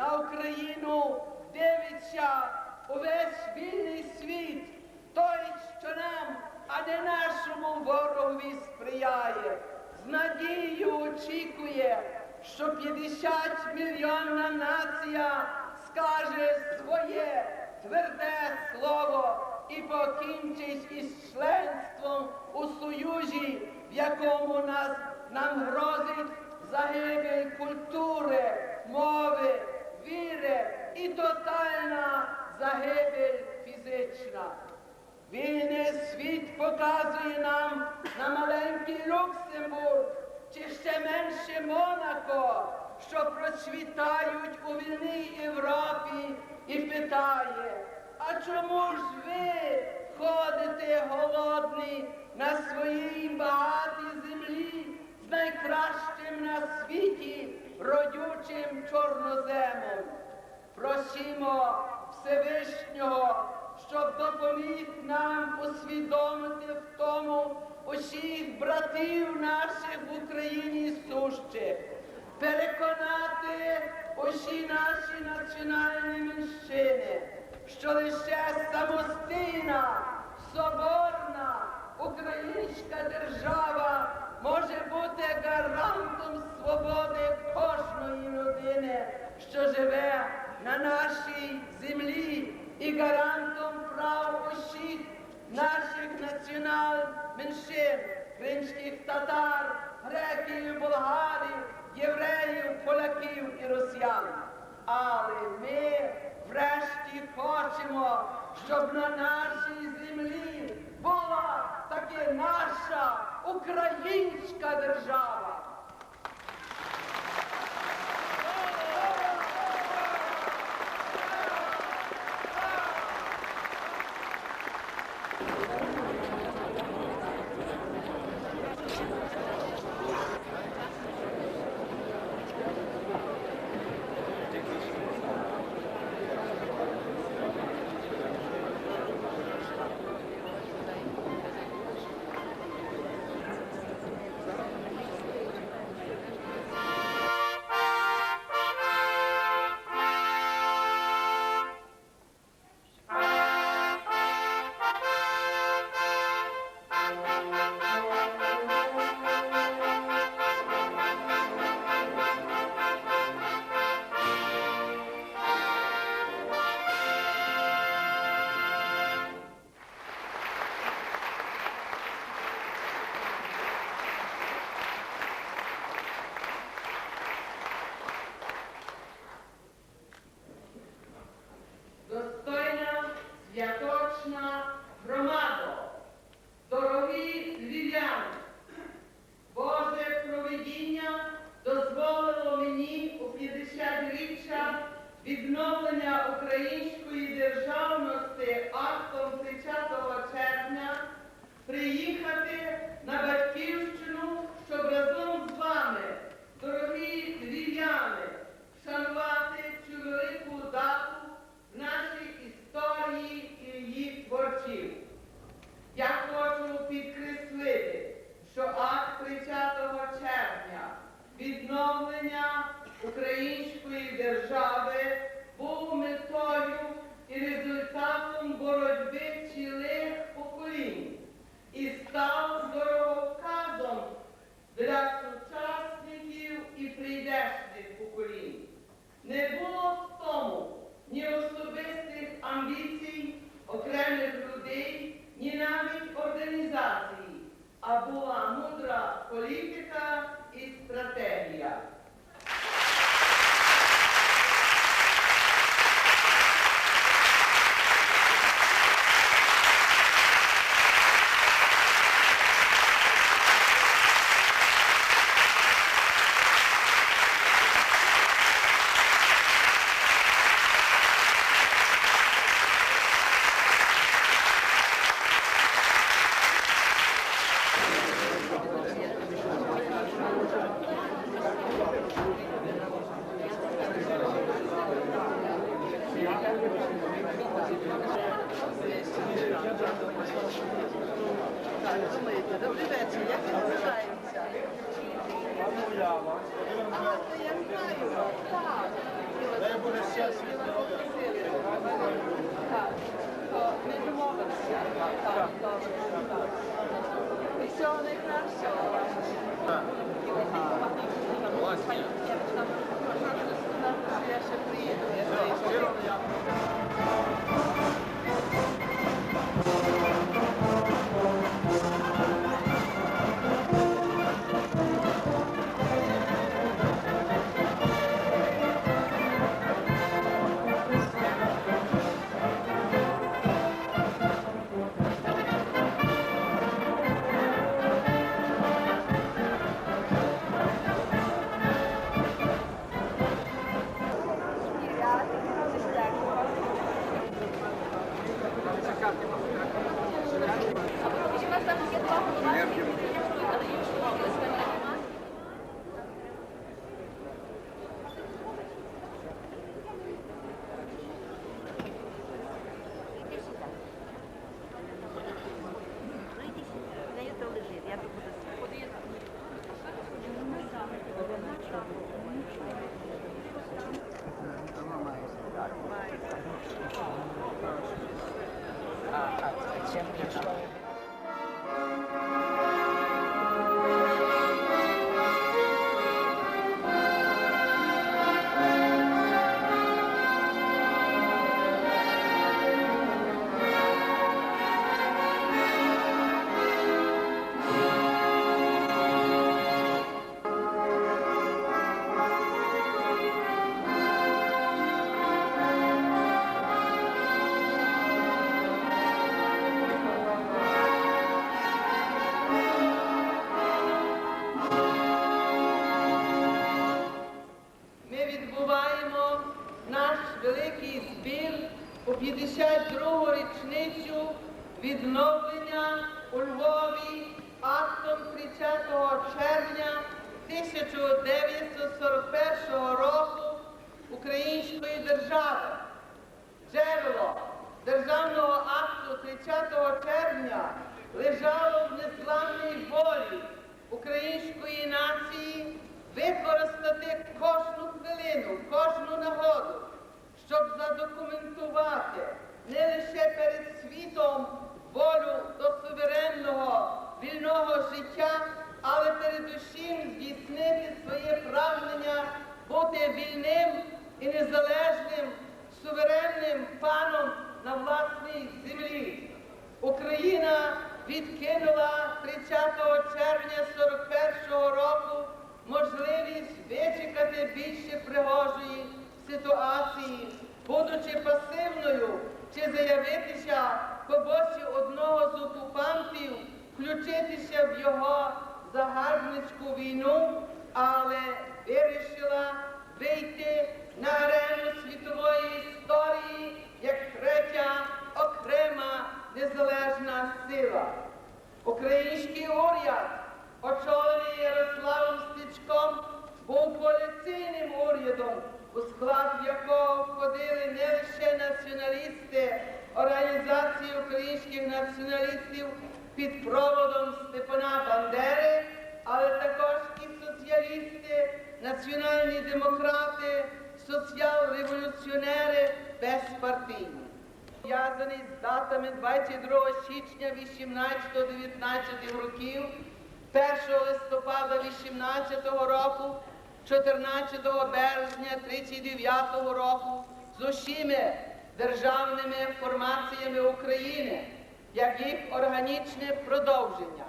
На Україну дивиться увесь вільний світ, той, що нам, а не нашому ворогові сприяє. З надією очікує, що 50 мільйонна нація скаже своє тверде слово і покінчить із членством у союзі, в якому нас нам грозить загибель культури, мови, віри і тотальна загибель фізична. Вільний світ показує нам на маленький Люксембург чи ще менше Монако, що процвітають у вільній Європі і питає, а чому ж ви ходите голодні на своїй багатій землі з найкращим на світі родючим чорноземом? Просімо Всевишнього, щоб допоміг нам усвідомити в тому усіх братів наших в Україні сущих, переконати усі наші національні меншини, що лише самостійна, соборна українська держава може бути гарантом свободи кожної людини, що живе на нашій землі і гарантом прав усіх наших національних меншин, кримських татар, греків, болгарів, євреїв, поляків і росіян. Але ми врешті хочемо, щоб на нашій землі була таки наша українська держава. Відновлення української державності актом 30 червня приїхати на батьківщину, щоб разом з вами, дорогі львів'яни, вшанувати цю велику дату нашій історії і її творців. Я хочу підкреслити, що акт 30 червня відновлення української держави був метою і результатом боротьби цілих поколінь і став дороговказом для сучасників і прийдешних поколінь. Не було в тому ні особистих амбіцій окремих людей, ні навіть організацій, а була мудра політика Дай Боже щастя і здоров'я. Так. То Ми домовилися. Так, добре. так. І всього найкращого. Я ще приїду. Я знаю, що Ми Української держави. Джерело державного акту 30 червня лежало в незламній волі української нації використати кожну хвилину, кожну нагоду, щоб задокументувати не лише перед світом волю до суверенного вільного життя, але передусім здійснити своє прагнення бути вільним і незалежним суверенним паном на власній землі. Україна відкинула 30 червня 41-го року можливість вичекати більше пригожої ситуації, будучи пасивною чи заявитися по боці одного з окупантів, включитися в його загарбницьку війну, але вирішила вийти на арену світової історії як третя окрема незалежна сила. Український уряд, очолений Ярославом Стечком, був коаліційним урядом, у склад якого входили не лише націоналісти, організації українських націоналістів під проводом Степана Бандери, але також і соціалісти, національні демократи, соціал-революціонери безпартійні. Пов'язаний з датами 22 січня 18-19 років, 1 листопада 18 року, 14 березня 39 року з усіми державними формаціями України, як їх органічне продовження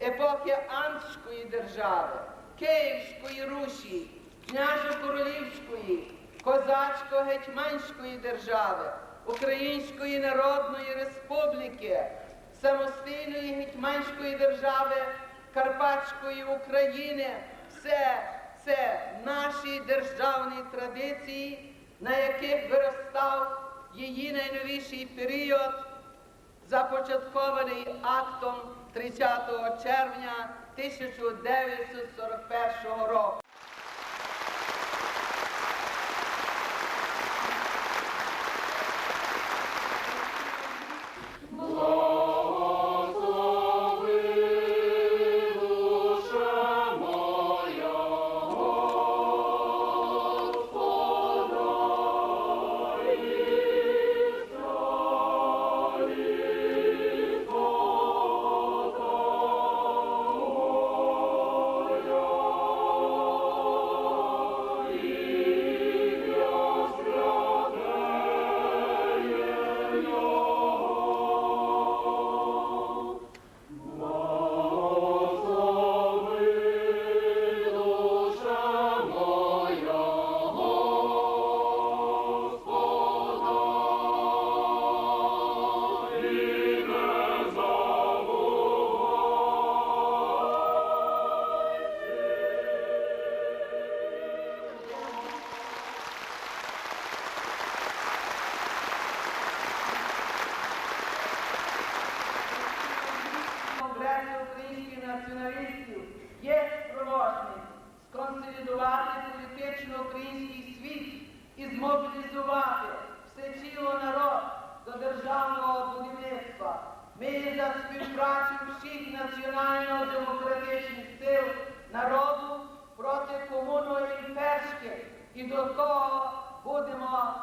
епохи Антської держави, Київської Русі, княжо-королівської, козацько-гетьманської держави, Української Народної Республіки, самостійної гетьманської держави, Карпатської України. Все це наші державні традиції, на яких виростав її найновіший період започаткований актом 30 червня 1941 року.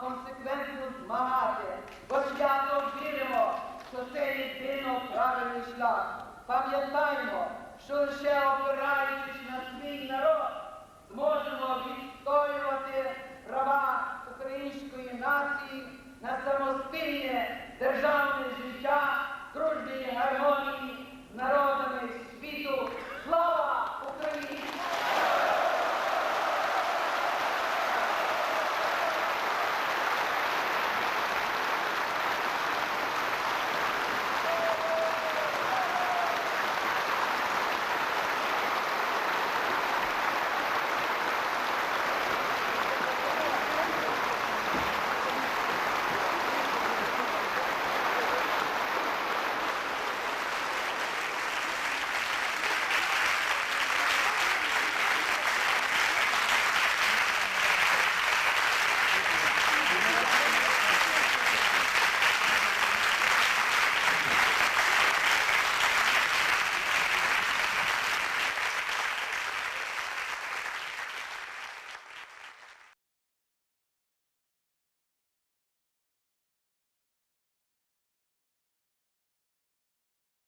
консеквентно змагати, бо свято віримо, що це єдино правильний шлях. Пам'ятаємо, що лише опираючись на свій народ, зможемо відстоювати права української нації на самостійне державне життя, дружній гармонії народами світу. Слава!